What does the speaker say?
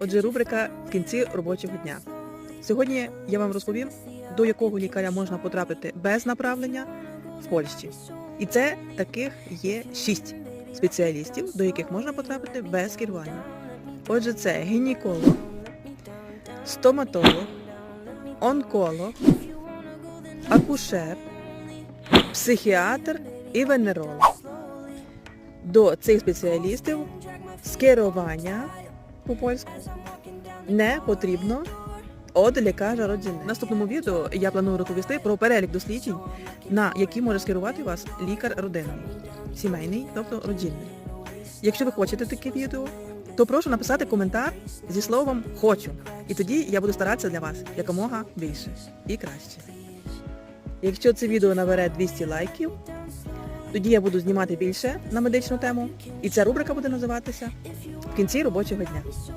Отже, рубрика в кінці робочого дня. Сьогодні я вам розповім, до якого лікаря можна потрапити без направлення в Польщі. І це таких є шість спеціалістів, до яких можна потрапити без керування. Отже, це гінеколог, стоматолог, онколог, акушер, психіатр і венеролог. До цих спеціалістів скерування по польську не потрібно від лікаря родини. В наступному відео я планую розповісти про перелік досліджень, на які може скерувати вас лікар родини, сімейний, тобто родинний. Якщо ви хочете таке відео, то прошу написати коментар зі словом хочу. І тоді я буду старатися для вас якомога більше і краще. Якщо це відео набере 200 лайків, тоді я буду знімати більше на медичну тему, і ця рубрика буде називатися в кінці робочого дня.